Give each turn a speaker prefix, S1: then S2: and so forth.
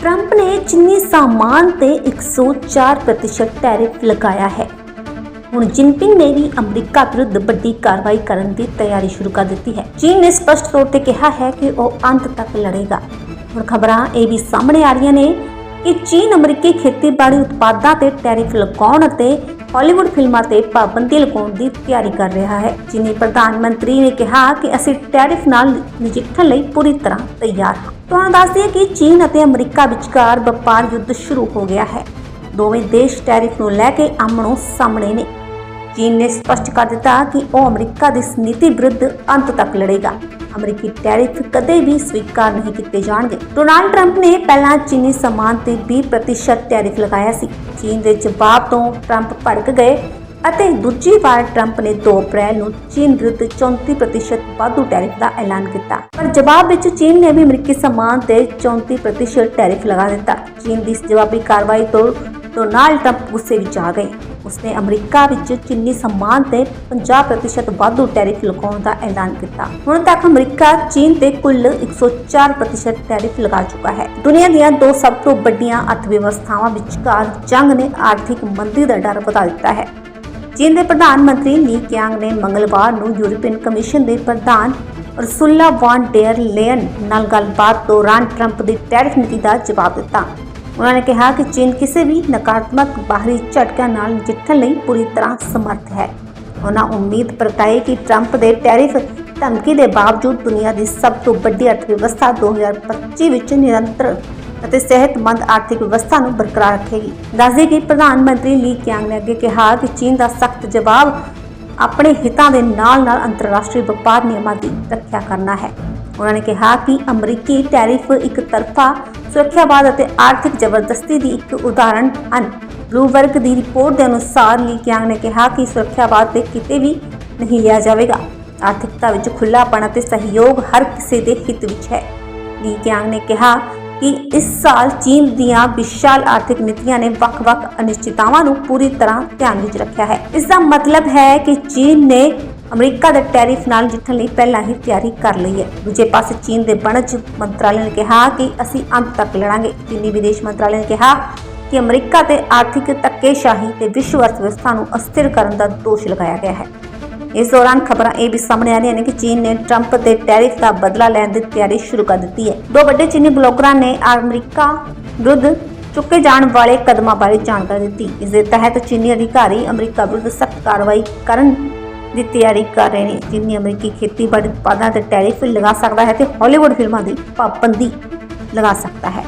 S1: Trump ਨੇ ਚੀਨੀ ਸਾਮਾਨ ਤੇ 104% ਟੈਰਿਫ ਲਗਾਇਆ ਹੈ ਹੁਣ ਜਿਨਪਿੰਗ ਨੇ ਵੀ ਅਮਰੀਕਾ ਵਿਰੁੱਧ ਵੱਡੀ ਕਾਰਵਾਈ ਕਰਨ ਦੀ ਤਿਆਰੀ ਸ਼ੁਰੂ ਕਰ ਦਿੱਤੀ ਹੈ ਚੀਨ ਨੇ ਸਪਸ਼ਟ ਤੌਰ ਤੇ ਕਿਹਾ ਹੈ ਕਿ ਉਹ ਅੰਤ ਤੱਕ ਲੜੇਗਾ ਹੁਣ ਖਬਰਾਂ ਇਹ ਵੀ ਸਾਹਮਣੇ ਆ ਰਹੀਆਂ ਨੇ ਕਿ ਚੀਨ ਅਮਰੀਕੀ ਖੇਤੀਬਾੜੀ ਉਤਪਾਦਾਂ ਤੇ ਟੈਰਿਫ ਲਗਾਉਣ ਅਤੇ ਹਾਲੀਵੁੱਡ ਫਿਲਮਾਂ ਤੇ ਪਾਬੰਦੀ ਲਗਾਉਣ ਦੀ ਤਿਆਰੀ ਕਰ ਰਿਹਾ ਹੈ ਚੀਨੀ ਪ੍ਰਧਾਨ ਮੰਤਰੀ ਨੇ ਕਿਹਾ ਕਿ ਅਸੀਂ ਟੈਰਿਫ ਨਾਲ ਨਜਿੱਠਣ ਲਈ ਪੂਰੀ ਤਰ੍ਹਾਂ ਤਿਆਰ ਹਾਂ। ਤੁਹਾਨੂੰ ਦੱਸ ਦਈਏ ਕਿ ਚੀਨ ਅਤੇ ਅਮਰੀਕਾ ਵਿਚਕਾਰ ਵਪਾਰ ਯੁੱਧ ਸ਼ੁਰੂ ਹੋ ਗਿਆ ਹੈ। ਦੋਵੇਂ ਦੇਸ਼ ਟੈਰਿਫ ਨੂੰ ਲੈ ਕੇ ਆਮਣੋ ਸਾਹਮਣੇ ਨੇ। ਚੀਨ ਨੇ ਸਪਸ਼ਟ ਕਰ ਦਿੱਤਾ ਕਿ ਉਹ ਅਮਰੀਕਾ ਦੀ ਇਸ ਨੀਤੀ ਵਿਰੁੱਧ ਅੰਤ ਤੱਕ ਲੜੇਗਾ। ਅਮਰੀਕੀ ਟੈਰਿਫ ਕਦੇ ਵੀ ਸਵੀਕਾਰ ਨਹੀਂ ਕੀਤੇ ਜਾਣਗੇ। ਡੋਨਾਲਡ ਟਰੰਪ ਨੇ ਪਹਿਲਾਂ ਚੀਨੀ ਸਮਾਨ ਤੇ 20% ਟੈਰਿਫ ਲਗਾਇਆ ਸੀ। ਚੀਨ ਦੇ ਜਵਾਬ ਤੋਂ ਟਰੰਪ ਭੜਕ ਗਏ ਅਤੇ ਦੂਜੀ ਵਾਰ ਟਰੰਪ ਨੇ 2 ਅਪ੍ਰੈਲ ਨੂੰ ਚੀਨ ਵਿਰੁੱਧ 34% ਵਾਧੂ ਟੈਰਿਫ ਦਾ ਐਲਾਨ ਕੀਤਾ। ਪਰ ਜਵਾਬ ਵਿੱਚ ਚੀਨ ਨੇ ਵੀ ਅਮਰੀਕੀ ਸਮਾਨ ਤੇ 34% ਟੈਰਿਫ ਲਗਾ ਦਿੱਤਾ। ਚੀਨ ਦੀ ਇਸ ਜਵਾਬੀ ਕਾਰਵਾਈ ਤੋਂ ਡੋਨਾਲਡ ਟਰੰਪ ਗੁੱਸੇ ਵਿੱਚ ਆ ਗਏ। ਉਸਨੇ ਅਮਰੀਕਾ ਵਿੱਚ ਚੀਨੀ ਸਮਾਨ ਤੇ 50% ਵਾਧੂ ਟੈਰਿਫ ਲਗਾਉਣ ਦਾ ਐਲਾਨ ਕੀਤਾ। ਹੁਣ ਤੱਕ ਅਮਰੀਕਾ, ਚੀਨ ਤੇ ਕੁੱਲ 104% ਟੈਰਿਫ ਲਗਾ ਚੁੱਕਾ ਹੈ। ਦੁਨੀਆ ਦੀਆਂ ਦੋ ਸਭ ਤੋਂ ਵੱਡੀਆਂ ਅਰਥ ਵਿਚਕਾਰ ਜੰਗ ਨੇ ਆਰਥਿਕ ਮੰਦੀ ਦਾ ਡਰ ਵਧਾ ਦਿੱਤਾ ਹੈ। ਚੀਨ ਦੇ ਪ੍ਰਧਾਨ ਮੰਤਰੀ ਲੀ ਕਿਆਂਗ ਨੇ ਮੰਗਲਵਾਰ ਨੂੰ ਯੂਰਪੀਅਨ ਕਮਿਸ਼ਨ ਦੇ ਪ੍ਰਧਾਨ ਰਸੁੱਲਾ ਵਾਨ ਡੇਅਰ ਲੇਨ ਨਾਲ ਗੱਲਬਾਤ ਦੌਰਾਨ ਟਰੰਪ ਦੀ ਟੈਰਿਫ ਨੀਤੀ ਦਾ ਜਵਾਬ ਦਿੱਤਾ। ਉਹਨਾਂ ਨੇ ਕਿਹਾ ਕਿ ਚੀਨ ਕਿਸੇ ਵੀ ਨਕਾਰਾਤਮਕ ਬਾਹਰੀ ਝਟਕਿਆਂ ਨਾਲ ਨਜਿੱਠਣ ਲਈ ਪੂਰੀ ਤਰ੍ਹਾਂ ਸਮਰੱਥ ਹੈ। ਉਹਨਾਂ ਉਮੀਦ ਪ੍ਰਗਟਾਈ ਕਿ ਟਰੰਪ ਦੇ ਟੈਰਿਫ ਧਮਕੀ ਦੇ ਬਾਵਜੂਦ ਦੁਨੀਆ ਦੀ ਸਭ ਤੋਂ ਵੱਡੀ ਅਰਥਵਿਵਸਥਾ 2025 ਵਿੱਚ ਨਿਰੰਤਰ ਅਤੇ ਸਿਹਤਮੰਦ ਆਰਥਿਕ ਵਿਵਸਥਾ ਨੂੰ ਬਰਕਰਾਰ ਰੱਖੇਗੀ। ਦੱਸਦੇ ਕਿ ਪ੍ਰਧਾਨ ਮੰਤਰੀ ਲੀ ਕਿਆਂਗ ਨੇ ਅੱਗੇ ਕਿਹਾ ਕਿ ਚੀਨ ਦਾ ਸਖਤ ਜਵਾਬ ਆਪਣੇ ਹਿੱਤਾਂ ਦੇ ਨਾਲ-ਨਾਲ ਅੰਤਰਰਾਸ਼ਟਰੀ ਵਪਾਰ ਨਿਯਮਾਂ ਦੀ ਰੱਖਿਆ ਕਰਨਾ ਹੈ। ਉਹਨਾਂ ਨੇ ਕਿਹਾ ਕਿ ਅਮਰੀਕੀ ਟੈਰਿਫ ਇੱਕ ਤਰਫਾ ਸੁਰੱਖਿਆਵਾਦ ਅਤੇ ਆਰਥਿਕ ਜ਼ਬਰਦਸਤੀ ਦੀ ਇੱਕ ਉਦਾਹਰਣ ਹਨ। ਬਲੂਬਰਗ ਦੀ ਰਿਪੋਰਟ ਦੇ ਅਨੁਸਾਰ ਲੀ ਕਿਆਂਗ ਨੇ ਕਿਹਾ ਕਿ ਸੁਰੱਖਿਆਵਾਦ ਤੇ ਕਿਤੇ ਵੀ ਨਹੀਂ ਲਿਆ ਜਾਵੇਗਾ। ਆਰਥਿਕਤਾ ਵਿੱਚ ਖੁੱਲਾਪਣ ਅਤੇ ਸਹਿਯੋਗ ਹਰ ਕਿਸੇ ਦੇ ਹਿੱਤ ਵਿੱਚ ਹੈ। ਲੀ ਕਿਆਂਗ ਨੇ ਕਿਹਾ ਕਿ ਇਸ ਸਾਲ ਚੀਨ ਦੀਆਂ ਵਿਸ਼ਾਲ ਆਰਥਿਕ ਨੀਤੀਆਂ ਨੇ ਵੱਖ-ਵੱਖ ਅਨਿਸ਼ਚਿਤਾਵਾਂ ਨੂੰ ਪੂਰੀ ਤਰ੍ਹਾਂ ਧਿਆਨ ਵਿੱਚ ਰੱਖਿਆ ਹੈ। ਇਸ ਦਾ ਮਤਲਬ ਹੈ ਕਿ ਚੀਨ ਨੇ ਅਮਰੀਕਾ ਦੇ ਟੈਰਿਫ ਨਾਲ ਜਿੱਤਣ ਲਈ ਪਹਿਲਾਂ ਹੀ ਤਿਆਰੀ ਕਰ ਲਈ ਹੈ। ਦੂਜੇ ਪਾਸੇ ਚੀਨ ਦੇ ਵਣਜ ਮੰਤਰਾਲੇ ਨੇ ਕਿਹਾ ਕਿ ਅਸੀਂ ਅੰਤ ਤੱਕ ਲੜਾਂਗੇ। ਚੀਨੀ ਵਿਦੇਸ਼ ਮੰਤਰਾਲੇ ਨੇ ਕਿਹਾ ਕਿ ਅਮਰੀਕਾ ਤੇ ਆਰਥਿਕ ਧੱਕੇਸ਼ਾਹੀ ਤੇ ਵਿਸ਼ਵ ਅਰਥਵਿਵਸਥਾ ਨੂੰ ਅਸਥਿਰ ਕਰਨ ਦਾ ਦੋਸ਼ ਲਗਾਇਆ ਗਿਆ ਹੈ। ਇਸ ਦੌਰਾਨ ਖਬਰਾਂ ਇਹ ਵੀ ਸਾਹਮਣੇ ਆ ਰਹੀਆਂ ਨੇ ਕਿ ਚੀਨ ਨੇ ਟਰੰਪ ਦੇ ਟੈਰਿਫ ਦਾ ਬਦਲਾ ਲੈਣ ਦੀ ਤਿਆਰੀ ਸ਼ੁਰੂ ਕਰ ਦਿੱਤੀ ਹੈ। ਦੋ ਵੱਡੇ ਚੀਨੀ ਬਲੌਗਰਾਂ ਨੇ ਅਮਰੀਕਾ ਵਿਰੁੱਧ ਚੁੱਕੇ ਜਾਣ ਵਾਲੇ ਕਦਮਾਂ ਬਾਰੇ ਜਾਣਕਾਰੀ ਦਿੱਤੀ। ਇਸ ਦੇ ਤਹਿਤ ਚੀਨੀ ਅਧਿਕਾਰੀ ਅਮਰੀਕਾ ਵਿਰੁੱਧ ਸਖਤ ਕਾਰਵਾਈ ਕਰਨ ਦੀ ਤਿਆਰੀ ਕਰ ਰਹੇ ਨੇ ਚੀਨੀ ਅਮਰੀਕੀ ਖੇਤੀਬਾੜੀ ਉਤਪਾਦਾਂ ਤੇ ਟੈਰਿਫ ਲਗਾ ਸਕਦਾ ਹੈ ਤੇ ਹਾਲੀਵੁੱਡ ਫਿਲਮਾਂ ਦੀ ਪਾਬੰਦੀ ਲਗਾ ਸਕਦਾ ਹੈ।